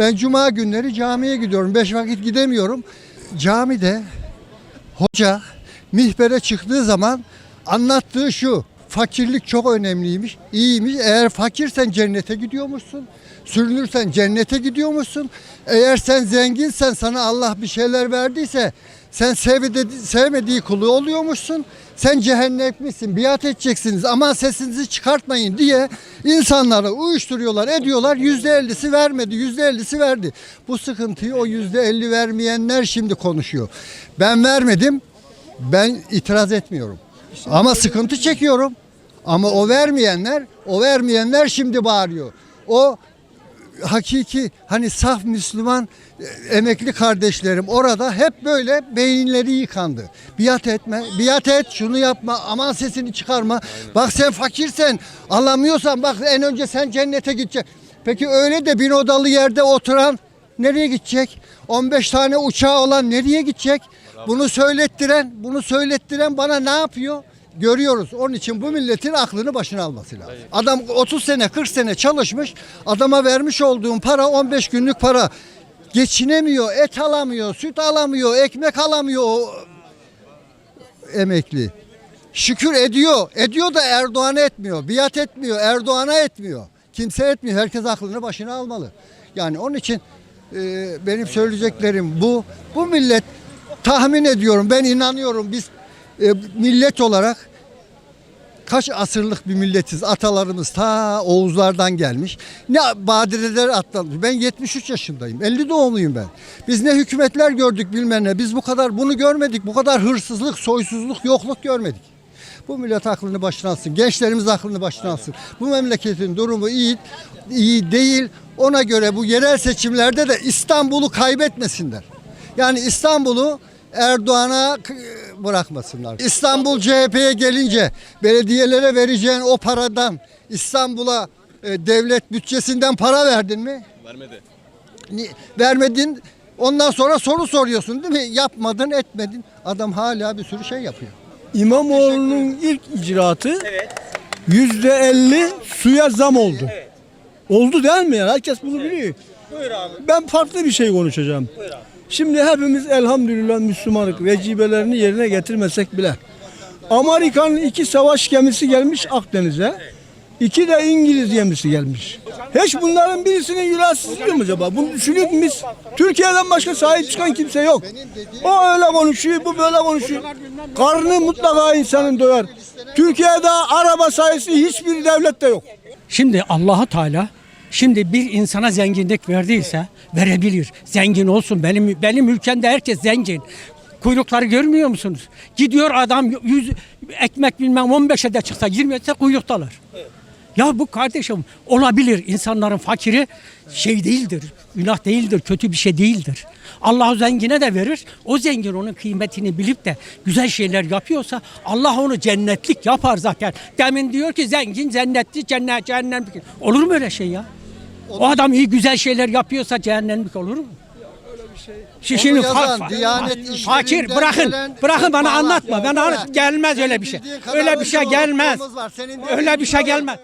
Ben cuma günleri camiye gidiyorum. Beş vakit gidemiyorum. Camide hoca mihbere çıktığı zaman anlattığı şu. Fakirlik çok önemliymiş, iyiymiş. Eğer fakirsen cennete gidiyormuşsun. Sürünürsen cennete gidiyormuşsun. Eğer sen zenginsen sana Allah bir şeyler verdiyse sen sevmedi, sevmediği kulu oluyormuşsun. Sen cehennemlisin, biat edeceksiniz ama sesinizi çıkartmayın diye insanları uyuşturuyorlar, ediyorlar. Yüzde ellisi vermedi, yüzde ellisi verdi. Bu sıkıntıyı o yüzde elli vermeyenler şimdi konuşuyor. Ben vermedim, ben itiraz etmiyorum. Ama sıkıntı çekiyorum. Ama o vermeyenler, o vermeyenler şimdi bağırıyor. O hakiki hani saf Müslüman e, emekli kardeşlerim orada hep böyle beyinleri yıkandı. Biat etme, biat et, şunu yapma, aman sesini çıkarma. Bak sen fakirsen, alamıyorsan bak en önce sen cennete gideceksin. Peki öyle de bin odalı yerde oturan nereye gidecek? 15 tane uçağı olan nereye gidecek? Bunu söylettiren, bunu söylettiren bana ne yapıyor? Görüyoruz. Onun için bu milletin aklını başına alması lazım. Adam 30 sene 40 sene çalışmış. Adama vermiş olduğun para 15 günlük para. Geçinemiyor, et alamıyor, süt alamıyor, ekmek alamıyor o emekli. Şükür ediyor. Ediyor da Erdoğan'a etmiyor. Biat etmiyor. Erdoğan'a etmiyor. Kimse etmiyor. Herkes aklını başına almalı. Yani onun için e, benim söyleyeceklerim bu. Bu millet tahmin ediyorum. Ben inanıyorum. Biz e, millet olarak kaç asırlık bir milletiz. Atalarımız ta Oğuzlardan gelmiş. Ne badireler atlamış. Ben 73 yaşındayım. 50 doğumluyum ben. Biz ne hükümetler gördük bilmem ne. Biz bu kadar bunu görmedik. Bu kadar hırsızlık, soysuzluk, yokluk görmedik. Bu millet aklını başına alsın. Gençlerimiz aklını başına alsın. Bu memleketin durumu iyi, iyi değil. Ona göre bu yerel seçimlerde de İstanbul'u kaybetmesinler. Yani İstanbul'u Erdoğan'a bırakmasınlar. İstanbul CHP'ye gelince belediyelere vereceğin o paradan İstanbul'a e, devlet bütçesinden para verdin mi? Vermedi. Ni- Vermedin. Ondan sonra soru soruyorsun değil mi? Yapmadın, etmedin. Adam hala bir sürü şey yapıyor. İmamoğlu'nun ilk icraatı yüzde elli suya zam oldu. Oldu değil mi? Herkes bunu biliyor. Ben farklı bir şey konuşacağım. Şimdi hepimiz elhamdülillah Müslümanlık vecibelerini yerine getirmesek bile. Amerika'nın iki savaş gemisi gelmiş Akdeniz'e. İki de İngiliz gemisi gelmiş. Hiç bunların birisinin yülasızlığı mı acaba? Bunu düşünüyor muyuz? Türkiye'den başka sahip çıkan kimse yok. O öyle konuşuyor, bu böyle konuşuyor. Karnı mutlaka insanın doyar. Türkiye'de araba sayısı hiçbir devlette yok. Şimdi Allahu Teala şimdi bir insana zenginlik verdiyse verebilir. Zengin olsun. Benim benim ülkemde herkes zengin. Kuyrukları görmüyor musunuz? Gidiyor adam 100 ekmek bilmem 15'e de çıksa 20'ye de kuyruktalar. Ya bu kardeşim olabilir. İnsanların fakiri şey değildir. Günah değildir. Kötü bir şey değildir. Allah o zengine de verir. O zengin onun kıymetini bilip de güzel şeyler yapıyorsa Allah onu cennetlik yapar zaten. Demin diyor ki zengin cennetli cennet cehennemlik. Olur mu öyle şey ya? O adam iyi güzel şeyler yapıyorsa cehennemlik olur mu? Şi- Şimdi yazan, fa- fa- Diyanet fakir bırakın gelen bırakın bana anlatma. Ben Bırak. anlat gelmez öyle bir şey. bildiğin kadar Öyle bir şey gelmez. oğlumuz var. Senin Öyle bir şey gelmez.